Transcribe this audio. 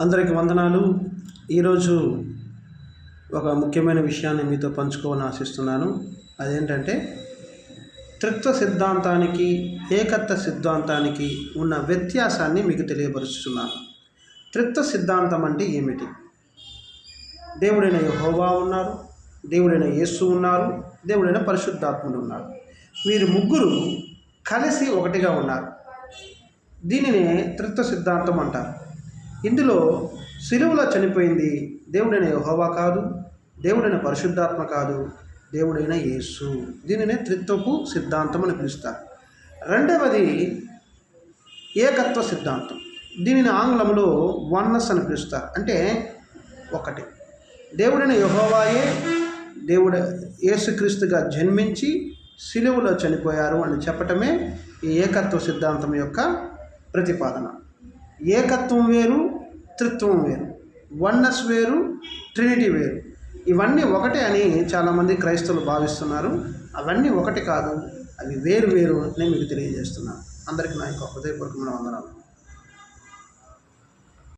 అందరికి వందనాలు. ఈరోజు ఒక ముఖ్యమైన విషయాన్ని మీతో పంచుకోవాలని ఆశిస్తున్నాను. అదేంటంటే త్రిత్వ సిద్ధాంతానికి ఏకత్వ సిద్ధాంతానికి ఉన్న వ్యత్యాసాన్ని మీకు తెలియపరుస్తున్నాను. త్రిత్వ సిద్ధాంతం అంటే ఏమిటి? దేవుడైన యహోవా ఉన్నారు దేవుడైన యేసు ఉన్నారు దేవుడైన పరిశుద్ధాత్ముడు ఉన్నారు. వీరు ముగ్గురు కలిసి ఒకటిగా ఉన్నారు. దీనినే త్రిత్వ సిద్ధాంతం అంటారు. ఇందులో సిలువలో చనిపోయింది దేవుడైన యహోవా కాదు దేవుడైన పరిశుద్ధాత్మ కాదు దేవుడైన యేసు. దీనినే త్రిత్వపు సిద్ధాంతం అని పిలుస్తారు. రెండవది ఏకత్వ సిద్ధాంతం. దీనిని ఆంగ్లంలో వన్నస్ అని పిలుస్తారు. అంటే ఒకటి. దేవుడైన యహోవాయే దేవుడు యేసుక్రీస్తుగా జన్మించి సిలువలో చనిపోయారు అని చెప్పటమే ఈ ఏకత్వ సిద్ధాంతం యొక్క ప్రతిపాదన. ఏకత్వం వేరు త్రిత్వం వేరు. వన్నస్ వేరు ట్రినిటీ వేరు. ఇవన్నీ ఒకటే అని చాలామంది క్రైస్తవులు భావిస్తున్నారు. అవన్నీ ఒకటి కాదు అవి వేరు వేరు అని మీకు తెలియజేస్తున్నాను. అందరికీ నా యొక్క హృదయపూర్వకమైన వందనాలు.